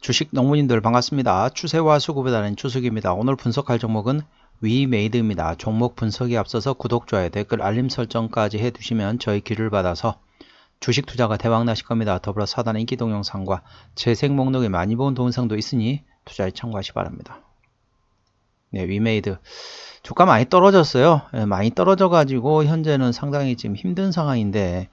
주식 농부님들 반갑습니다. 추세와 수급에 따른 추석입니다. 오늘 분석할 종목은 위메이드입니다. 종목 분석에 앞서서 구독, 좋아요, 댓글, 알림 설정까지 해두시면 저희 길을 받아서 주식 투자가 대박 나실 겁니다. 더불어 사단 인기 동영상과 재생 목록에 많이 본 동영상도 있으니 투자에 참고하시 기 바랍니다. 네, 위메이드. 주가 많이 떨어졌어요. 예, 많이 떨어져 가지고 현재는 상당히 지금 힘든 상황인데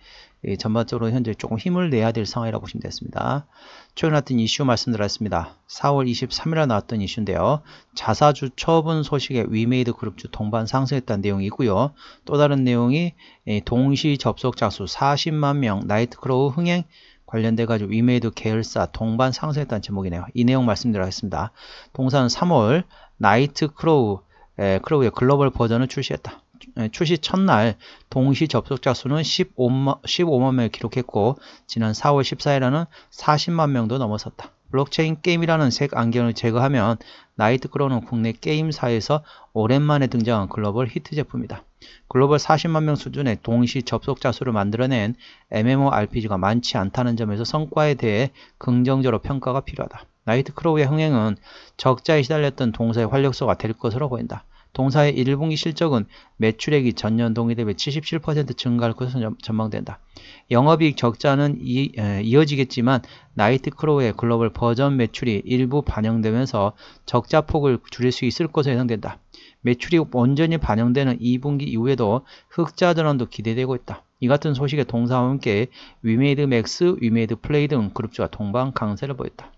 예, 전반적으로 현재 조금 힘을 내야 될 상황이라고 보시면 되겠습니다. 최근 나왔던 이슈 말씀드렸습니다. 4월 23일에 나왔던 이슈인데요. 자사주 처분 소식에 위메이드 그룹주 동반 상승했다는 내용이 있고요. 또 다른 내용이 예, 동시 접속자 수 40만 명 나이트크로우 흥행 관련돼 가지고 위메이드 계열사 동반 상승했다는 제목이네요. 이 내용 말씀드리겠습니다. 동사는 3월 나이트크로우 크로우의 글로벌 버전을 출시했다. 예, 출시 첫날 동시 접속자 수는 15만, 15만 명을 기록했고 지난 4월 14일에는 40만 명도 넘어섰다. 블록체인 게임이라는 색 안경을 제거하면 나이트크로는 국내 게임사에서 오랜만에 등장한 글로벌 히트 제품이다. 글로벌 40만 명 수준의 동시 접속자 수를 만들어낸 MMORPG가 많지 않다는 점에서 성과에 대해 긍정적으로 평가가 필요하다. 나이트크로우의 흥행은 적자에 시달렸던 동사의 활력소가 될 것으로 보인다. 동사의 1분기 실적은 매출액이 전년 동기 대비 77% 증가할 것으로 전망된다. 영업이익 적자는 이, 에, 어지겠지만 나이트크로우의 글로벌 버전 매출이 일부 반영되면서 적자 폭을 줄일 수 있을 것으로 예상된다. 매출이 온전히 반영되는 2분기 이후에도 흑자 전환도 기대되고 있다. 이 같은 소식에 동사와 함께 위메이드 맥스, 위메이드 플레이 등 그룹주가 동방 강세를 보였다.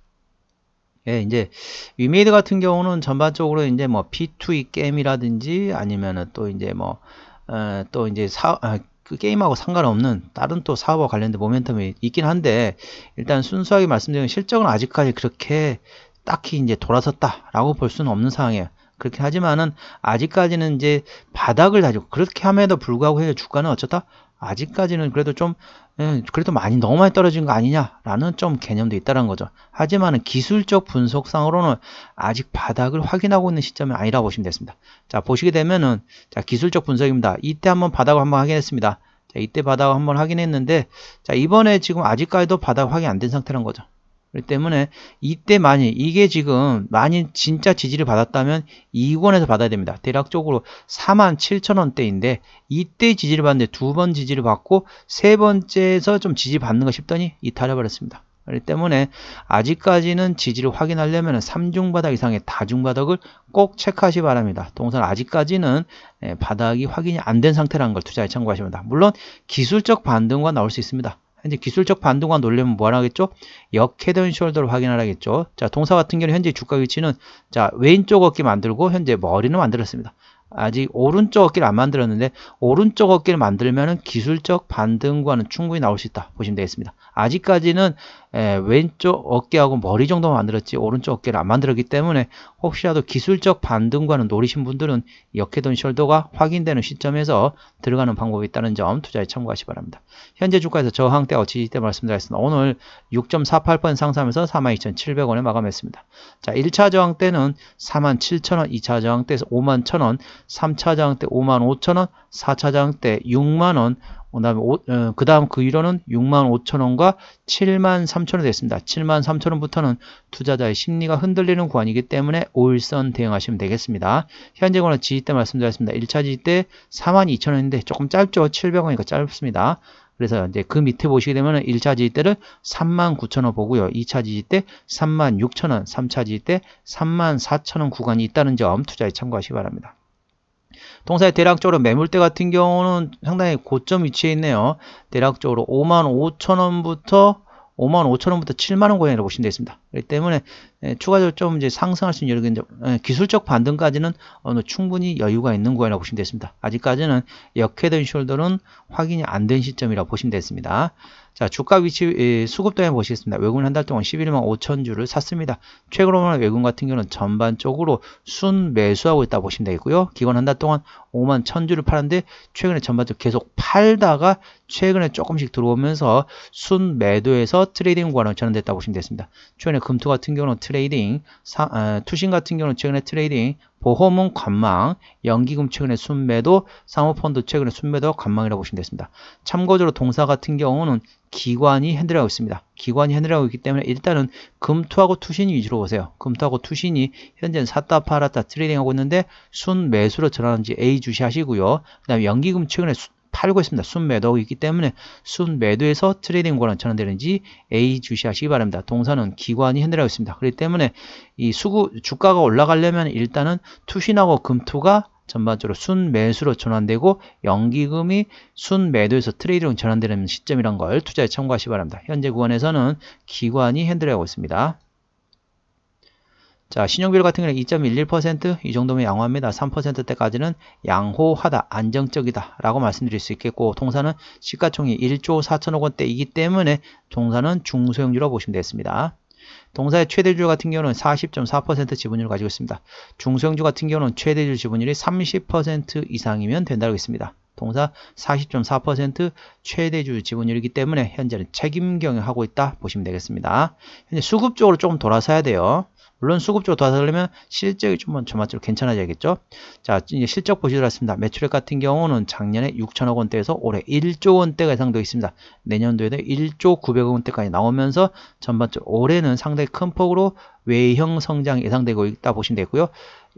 예, 이제 위메이드 같은 경우는 전반적으로 이제 뭐 P2E 게임이라든지 아니면은 또 이제 뭐, 어, 또 이제 사, 아, 그 게임하고 상관없는 다른 또 사업과 관련된 모멘텀이 있긴 한데 일단 순수하게 말씀드리면 실적은 아직까지 그렇게 딱히 이제 돌아섰다라고 볼 수는 없는 상황이에요. 그렇게 하지만은 아직까지는 이제 바닥을 다지고 그렇게 함에도 불구하고 해서 주가는 어쩌다 아직까지는 그래도 좀 예, 그래도 많이 너무 많이 떨어진 거 아니냐라는 좀 개념도 있다는 거죠. 하지만 기술적 분석상으로는 아직 바닥을 확인하고 있는 시점이 아니라고 보시면 되겠습니다. 자 보시게 되면은 자 기술적 분석입니다. 이때 한번 바닥을 한번 확인했습니다. 자 이때 바닥을 한번 확인했는데 자 이번에 지금 아직까지도 바닥 확인 안 된 상태란 거죠. 그렇기 때문에 이때 많이 이게 지금 많이 진짜 지지를 받았다면 2권에서 받아야 됩니다. 대략적으로 4만 7천 원대인데 이때 지지를 받는데 두 번 지지를 받고 세 번째에서 좀 지지 받는가 싶더니 이탈해 버렸습니다. 그렇기 때문에 아직까지는 지지를 확인하려면 3중 바닥 이상의 다중 바닥을 꼭 체크하시 기 바랍니다. 동선 아직까지는 예, 바닥이 확인이 안 된 상태라는 걸 투자에 참고하시면 됩니다. 물론 기술적 반등과 나올 수 있습니다. 현재 기술적 반등과 놀려면 뭐 하겠죠? 역헤드 숄더를 확인하라겠죠. 자, 동사 같은 경우는 현재 주가 위치는 자, 왼쪽 어깨 만들고 현재 머리는 만들었습니다. 아직 오른쪽 어깨를 안 만들었는데 오른쪽 어깨를 만들면 기술적 반등과는 충분히 나올 수 있다 보시면 되겠습니다. 아직까지는 에, 왼쪽 어깨하고 머리 정도만 만들었지 오른쪽 어깨를 안 만들었기 때문에 혹시라도 기술적 반등과는 노리신 분들은 역해돈 숄더가 확인되는 시점에서 들어가는 방법이 있다는 점 투자에 참고하시 기 바랍니다. 현재 주가에서 저항대와 지지대 말씀드렸습니다. 오늘 6.48% 상승하면서 42,700원에 마감했습니다. 자, 1차 저항대는 47,000원, 2차 저항대에서 51,000원, 3차 저항대 55,000원, 4차 저항대 6만원, 그 다음에 어, 그다음 그 위로는 6만 5천 원과 7만 3천 원 됐습니다. 7만 3천 원부터는 투자자의 심리가 흔들리는 구간이기 때문에 5일선 대응하시면 되겠습니다. 현재 거는 지지대 말씀드렸습니다. 1차 지지대 4만 2천 원인데 조금 짧죠. 700원이니까 짧습니다. 그래서 이제 그 밑에 보시게 되면 1차 지지대를 3만 9천 원 보고요. 2차 지지대 3만 6천 원, 3차 지지대 3만 4천 원 구간이 있다는 점 투자에 참고하시기 바랍니다. 동사의 대략적으로 매물대 같은 경우는 상당히 고점 위치에 있네요. 대략적으로 5만 5천 원부터 5만 5천 원부터 7만 원 고양이라고 보시면 되겠습니다. 그렇기 때문에 예, 추가적으로 좀 이제 상승할 수 있는 여러 예, 기술적 반등까지는 어느 충분히 여유가 있는 구간이라고 보시면 되겠습니다. 아직까지는 역해된 숄더는 확인이 안 된 시점이라고 보시면 되겠습니다. 자, 주가 위치 수급 동향 보시겠습니다. 외국은 한 달 동안 11만 5천 주를 샀습니다. 최근으로 보면 외국 같은 경우는 전반적으로 순 매수하고 있다 보시면 되겠고요. 기관 한 달 동안 5만 1천 주를 팔았는데 최근에 전반적으로 계속 팔다가 최근에 조금씩 들어오면서 순 매도에서 트레이딩 구간으로 전환됐다고 보시면 되겠습니다. 최근에 금토 같은 경우는 트레이딩, 사, 아, 투신 같은 경우는 최근에 트레이딩, 보험은 관망, 연기금 최근에 순매도, 사모펀드 최근에 순매도 관망이라고 보시면 되겠습니다. 참고적으로 동사 같은 경우는 기관이 핸들하고 있습니다. 기관이 핸들하고 있기 때문에 일단은 금투하고 투신 위주로 보세요. 금투하고 투신이 현재는 샀다 팔았다 트레이딩하고 있는데 순매수로 전환한지 A 주시하시고요. 그 다음에 연기금 최근에 수, 팔고 있습니다. 순매도하고 있기 때문에 순매도에서 트레이딩 권한 전환되는지 A 주시하시기 바랍니다. 동사는 기관이 핸들하고 있습니다. 그렇기 때문에 이 수구 주가가 올라가려면 일단은 투신하고 금투가 전반적으로 순매수로 전환되고 연기금이 순매도에서 트레이딩 전환되는 시점이란 걸 투자에 참고하시기 바랍니다. 현재 구간에서는 기관이 핸들하고 있습니다. 자, 신용비율 같은 경우는 2.11%이 정도면 양호합니다. 3%대까지는 양호하다, 안정적이다 라고 말씀드릴 수 있겠고 동사는 시가총이 1조 4천억 원대이기 때문에 동사는 중소형주로 보시면 되겠습니다. 동사의 최대주 같은 경우는 40.4% 지분율을 가지고 있습니다. 중소형주 같은 경우는 최대주 지분율이 30% 이상이면 된다고 했습니다. 동사 40.4% 최대주 지분율이기 때문에 현재는 책임 경영하고 있다 보시면 되겠습니다. 현재 수급 적으로 조금 돌아서야 돼요. 물론 수급 적으로 돌아서려면 실적이 좀 전반적으로 괜찮아져야겠죠. 자, 이제 실적 보시도록 하겠습니다. 매출액 같은 경우는 작년에 6천억 원대에서 올해 1조 원대가 예상되어 있습니다. 내년도에는 1조 900억 원대까지 나오면서 전반적으로 올해는 상당히 큰 폭으로 외형 성장 예상되고 있다 보시면 되고요.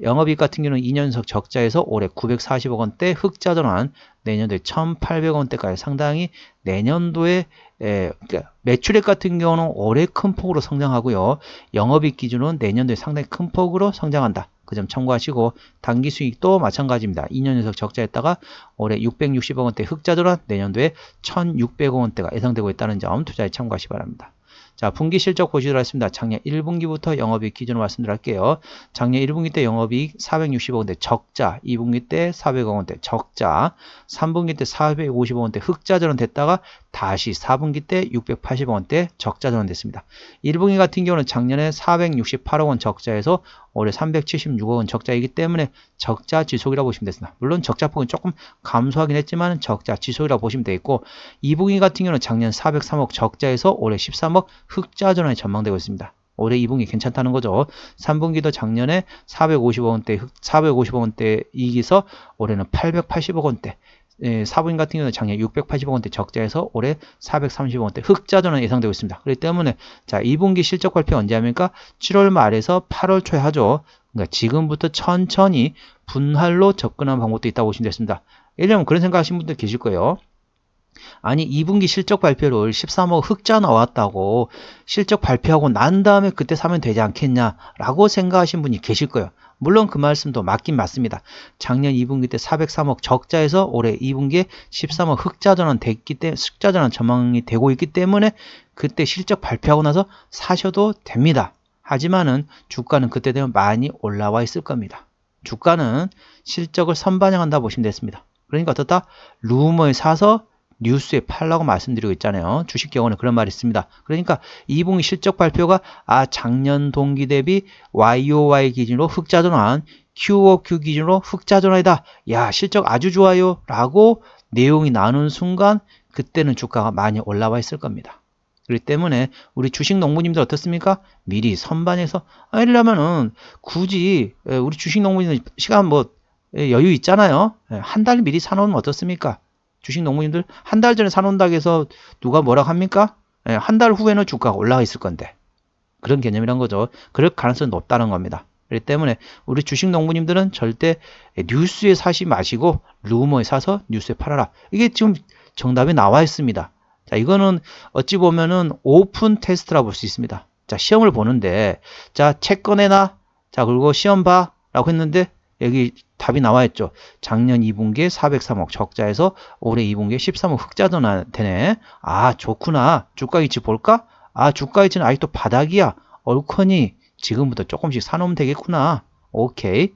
영업이익 같은 경우는 2년석 적자에서 올해 940억 원대 흑자 전환, 내년도에 1,800억 원대까지 상당히 내년도에 에, 그러니까 매출액 같은 경우는 올해 큰 폭으로 성장하고요. 영업이익 기준은 내년도에 상당히 큰 폭으로 성장한다. 그 점 참고하시고 단기 수익도 마찬가지입니다. 2년 연속 적자했다가 올해 660억 원대 흑자 전환, 내년도에 1,600억 원대가 예상되고 있다는 점 투자에 참고하시기 바랍니다. 자, 분기 실적 보시도록 하겠습니다. 작년 1분기부터 영업이익 기준으로 말씀드릴게요. 작년 1분기 때 영업이익 460억 원대 적자, 2분기 때 400억 원대 적자, 3분기 때 450억 원대 흑자 전환됐다가 다시 4분기 때 680억 원대 적자 전환됐습니다. 1분기 같은 경우는 작년에 468억 원 적자에서 올해 376억 원 적자이기 때문에 적자 지속이라고 보시면 되습니다. 물론 적자 폭은 조금 감소하긴 했지만 적자 지속이라고 보시면 되겠고 2분기 같은 경우는 작년 403억 적자에서 올해 13억 흑자 전환이 전망되고 있습니다. 올해 2분기 괜찮다는 거죠. 3분기도 작년에 450억 원대, 450억 원대 이익에서 올해는 880억 원대, 예, 사부인 같은 경우는 작년 680억 원대 적자에서 올해 430억 원대 흑자 전환 예상되고 있습니다. 그렇기 때문에 자 2분기 실적 발표 언제 합니까? 7월 말에서 8월 초에 하죠. 그러니까 지금부터 천천히 분할로 접근하는 방법도 있다고 보시면 되겠습니다. 들면 그런 생각하시는 분들 계실 거예요. 아니 2분기 실적 발표를 13억 흑자 나왔다고 실적 발표하고 난 다음에 그때 사면 되지 않겠냐라고 생각하시는 분이 계실 거예요. 물론 그 말씀도 맞긴 맞습니다. 작년 2분기 때 403억 적자에서 올해 2분기에 13억 흑자 전환 됐기 때문에 흑자 전환 전망이 되고 있기 때문에 그때 실적 발표하고 나서 사셔도 됩니다. 하지만은 주가는 그때 되면 많이 올라와 있을 겁니다. 주가는 실적을 선반영한다 보시면 됐습니다. 그러니까 어떻다? 루머에 사서 뉴스에 팔라고 말씀드리고 있잖아요. 주식 경우는 그런 말이 있습니다. 그러니까 2분기 실적 발표가 아 작년 동기 대비 YOY 기준으로 흑자 전환, QOQ 기준으로 흑자 전환이다. 야 실적 아주 좋아요. 라고 내용이 나오는 순간 그때는 주가가 많이 올라와 있을 겁니다. 그렇기 때문에 우리 주식 농부님들 어떻습니까? 미리 선반에서 아, 이러려면은 굳이 우리 주식 농부님들 시간 뭐 여유 있잖아요. 한 달 미리 사놓으면 어떻습니까? 주식 농부님들 한 달 전에 사놓는다고 해서 누가 뭐라고 합니까? 예, 한달 후에는 주가가 올라가 있을 건데 그런 개념이란 거죠. 그럴 가능성이 높다는 겁니다. 그렇기 때문에 우리 주식 농부님들은 절대 뉴스에 사시 마시고 루머에 사서 뉴스에 팔아라. 이게 지금 정답이 나와 있습니다. 자, 이거는 어찌 보면은 오픈 테스트라 볼 수 있습니다. 자, 시험을 보는데 자, 책 꺼내놔. 자, 그리고 시험 봐. 라고 했는데 여기 답이 나와 있죠. 작년 2분기에 403억 적자에서 올해 2분기에 13억 흑자 전환 되네. 아 좋구나. 주가 위치 볼까? 아 주가 위치는 아직도 바닥이야. 옳거니 지금부터 조금씩 사놓으면 되겠구나. 오케이.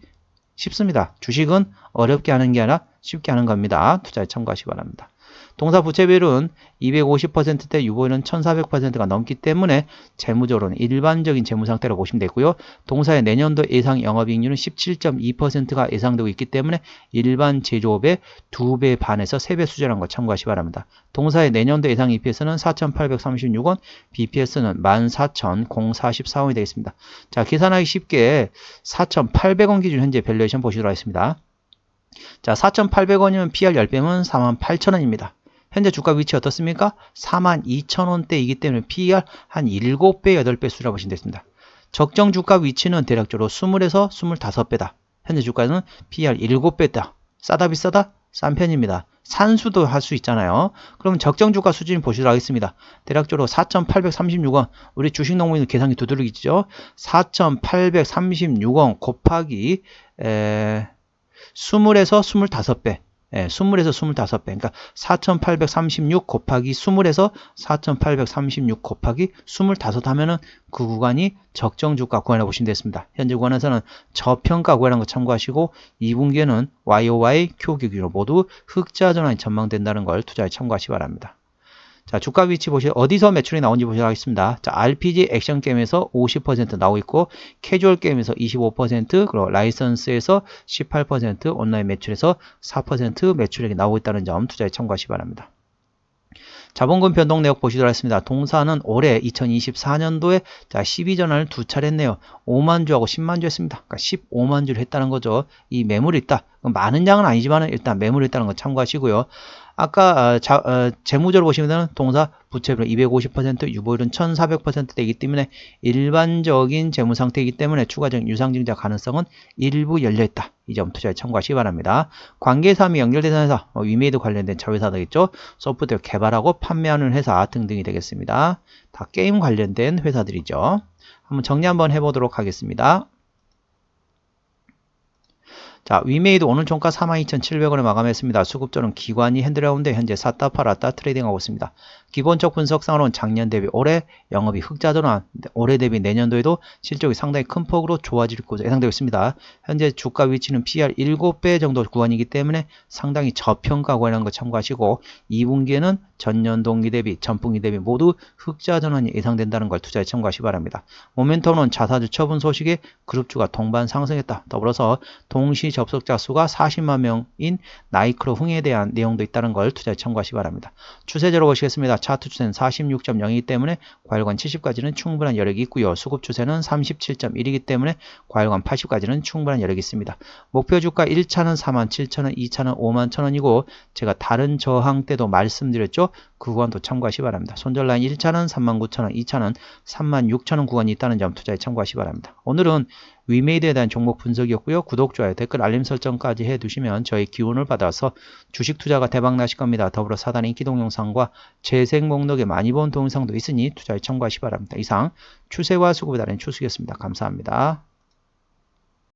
쉽습니다. 주식은 어렵게 하는 게 아니라 쉽게 하는 겁니다. 투자에 참고하시기 바랍니다. 동사 부채 비율은 250%대 유보율은 1400%가 넘기 때문에 재무적으로는 일반적인 재무 상태라고 보시면 되고요. 동사의 내년도 예상 영업이익률은 17.2%가 예상되고 있기 때문에 일반 제조업의 2배 반에서 3배 수준이라는 거 참고하시 기 바랍니다. 동사의 내년도 예상 EPS는 4,836원, BPS는 14,044원이 되겠습니다. 자, 계산하기 쉽게 4,800원 기준 현재 밸류에이션 보시도록 하겠습니다. 자, 4,800원이면 PR 10배면 48,000원입니다. 현재 주가 위치 어떻습니까? 42,000원대이기 때문에 PER 한 7배, 8배 수라고 보시면 되겠습니다. 적정 주가 위치는 대략적으로 20에서 25배다. 현재 주가는 PER 7배다. 싸다 비싸다? 싼 편입니다. 산수도 할 수 있잖아요. 그럼 적정 주가 수준 보시도록 하겠습니다. 대략적으로 4,836원. 우리 주식 농민은 계산기 두드러기죠. 4,836원 곱하기 에, 20에서 25배. 예, 20에서 25배. 그러니까 4836 곱하기 20에서 4836 곱하기 25 하면은 그 구간이 적정 주가 구간이라고 보시면 되겠습니다. 현재 구간에서는 저평가 구간이라는 거 참고하시고 2분기에는 YOY, Q 기준으로 모두 흑자 전환이 전망된다는 걸 투자에 참고하시기 바랍니다. 자, 주가 위치 보시 어디서 매출이 나온지 보시도록 하겠습니다. 자, RPG 액션 게임에서 50% 나오고 있고 캐주얼 게임에서 25% 그리고 라이선스에서 18% 온라인 매출에서 4% 매출액이 나오고 있다는 점 투자에 참고하시기 바랍니다. 자본금 변동 내역 보시도록 하겠습니다. 동사는 올해 2024년도에 자 12전환을 두 차례 했네요. 5만 주하고 10만 주 했습니다. 그러니까 15만 주를 했다는 거죠. 이 매물이 있다. 많은 양은 아니지만 일단 매물이 있다는 거 참고하시고요. 아까 어, 자, 어, 재무적으로 보시면 동사 부채비율 250% 유보율은 1400% 되기 때문에 일반적인 재무 상태이기 때문에 추가적인 유상증자 가능성은 일부 열려있다. 이 점 투자에 참고하시기 바랍니다. 관계사항이 연결된 회사, 뭐 위메이드 관련된 자회사도 있죠. 소프트웨어 개발하고 판매하는 회사 등등이 되겠습니다. 다 게임 관련된 회사들이죠. 한번 정리 한번 해보도록 하겠습니다. 자, 위메이드 오늘 종가 42,700원에 마감했습니다. 수급조는 기관이 핸들라운드 현재 샀다 팔았다 트레이딩하고 있습니다. 기본적 분석상으로는 작년 대비 올해 영업이 흑자 전환, 올해 대비 내년도에도 실적이 상당히 큰 폭으로 좋아질 것으로 예상되고 있습니다. 현재 주가 위치는 PR 7배 정도 구간이기 때문에 상당히 저평가 구간이라는 거 참고하시고 2분기에는 전년 동기 대비, 전분기 대비 모두 흑자 전환이 예상된다는 걸 투자에 참고하시기 바랍니다. 모멘텀은 자사주 처분 소식에 그룹주가 동반 상승했다. 더불어서 동시 접속자 수가 40만 명인 나이크로 흥에 대한 내용도 있다는 걸 투자에 참고하시기 바랍니다. 추세적으로 보시겠습니다. 차트 추세는 46.0이기 때문에 과열관 70까지는 충분한 여력이 있고요. 수급 추세는 37.1이기 때문에 과열관 80까지는 충분한 여력이 있습니다. 목표 주가 1차는 47,000원, 2차는 5만 1,000원이고 제가 다른 저항 때도 말씀드렸죠. 그 구간도 참고하시기 바랍니다. 손절 라인 1차는 39,000원, 2차는 36,000원 구간이 있다는 점 투자에 참고하시기 바랍니다. 오늘은 위메이드에 대한 종목 분석이었고요. 구독, 좋아요, 댓글, 알림 설정까지 해두시면 저희 기운을 받아서 주식 투자가 대박 나실 겁니다. 더불어 사단 인기 동영상과 재생 목록에 많이 본 동영상도 있으니 투자에 참고하시기 바랍니다. 이상 추세와 수급에 따른 추수였습니다. 감사합니다.